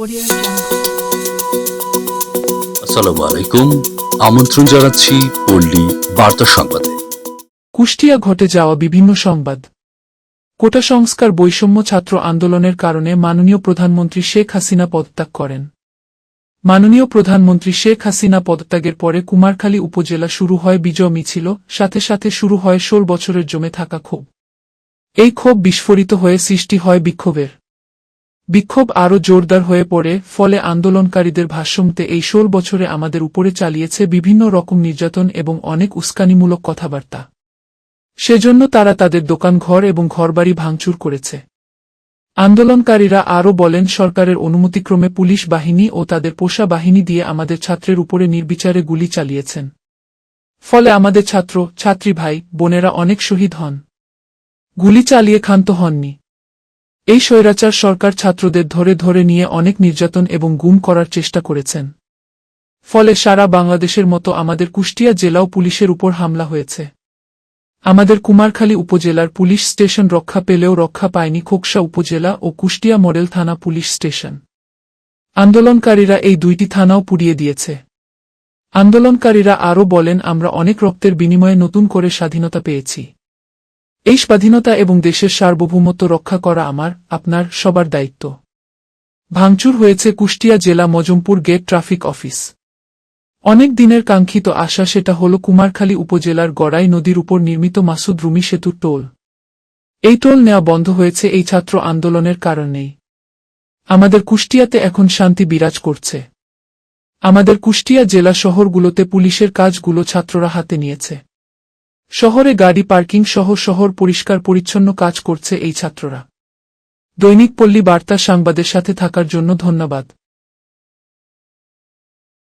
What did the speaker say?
Audio আসসালামু আলাইকুম আমন্ত্রণ জানাচ্ছি পল্লী বার্তা সংবাদে। কুষ্টিয়া ঘটে যাওয়া বিভিন্ন সংবাদ। কোটা সংস্কার বৈষম্য ছাত্র আন্দোলনের কারণে মাননীয় প্রধানমন্ত্রী শেখ হাসিনা পদত্যাগ করেন। মাননীয় প্রধানমন্ত্রী শেখ হাসিনা পদত্যাগের পরে কুমারখালী উপজেলা শুরু হয় বিজয় মিছিল সাথে সাথে শুরু হয় ষোল বছরের জমে থাকা ক্ষোভ। এই ক্ষোভ বিস্ফোরিত হয়ে সৃষ্টি হয় বিক্ষোভের। বিক্ষোভ আরও জোরদার হয়ে পড়ে, ফলে আন্দোলনকারীদের ভাষ্যমতে এই ষোল বছরে আমাদের উপরে চালিয়েছে বিভিন্ন রকম নির্যাতন এবং অনেক উস্কানিমূলক কথাবার্তা। সেজন্য তারা তাদের দোকানঘর এবং ঘরবাড়ি ভাঙচুর করেছে। আন্দোলনকারীরা আরও বলেন, সরকারের অনুমতিক্রমে পুলিশ বাহিনী ও তাদের পোষা বাহিনী দিয়ে আমাদের ছাত্রের উপরে নির্বিচারে গুলি চালিয়েছেন। ফলে আমাদের ছাত্র, ছাত্রী ভাই, বোনেরা অনেক শহীদ হন। গুলি চালিয়ে ক্ষান্ত হননি। এই স্বৈরাচার সরকার ছাত্রদের ধরে ধরে নিয়ে অনেক নির্যাতন এবং গুম করার চেষ্টা করেছেন। ফলে সারা বাংলাদেশের মতো আমাদের কুষ্টিয়া জেলাও পুলিশের উপর হামলা হয়েছে। আমাদের কুমারখালী উপজেলার পুলিশ স্টেশন রক্ষা পেলেও রক্ষা পায়নি খোকসা উপজেলা ও কুষ্টিয়া মডেল থানা পুলিশ স্টেশন। আন্দোলনকারীরা এই দুইটি থানাও পুড়িয়ে দিয়েছে। আন্দোলনকারীরা আরও বলেন, আমরা অনেক রক্তের বিনিময়ে নতুন করে স্বাধীনতা পেয়েছি। এই স্বাধীনতা এবং দেশের সার্বভৌমত্ব রক্ষা করা আমার, আপনার, সবার দায়িত্ব। ভাঙচুর হয়েছে কুষ্টিয়া জেলা মজমপুর গেট ট্রাফিক অফিস। অনেক দিনের কাঙ্ক্ষিত আশা সেটা হল কুমারখালী উপজেলার গড়াই নদীর উপর নির্মিত মাসুদ রুমি সেতু টোল। এই টোল নেওয়া বন্ধ হয়েছে এই ছাত্র আন্দোলনের কারণেই। আমাদের কুষ্টিয়াতে এখন শান্তি বিরাজ করছে। আমাদের কুষ্টিয়া জেলা শহরগুলোতে পুলিশের কাজগুলো ছাত্ররা হাতে নিয়েছে। শহরে গাড়ি পার্কিং সহ শহর পরিষ্কার পরিচ্ছন্ন কাজ করছে এই ছাত্ররা। দৈনিক পল্লী বার্তা সাংবাদের সাথে থাকার জন্য ধন্যবাদ।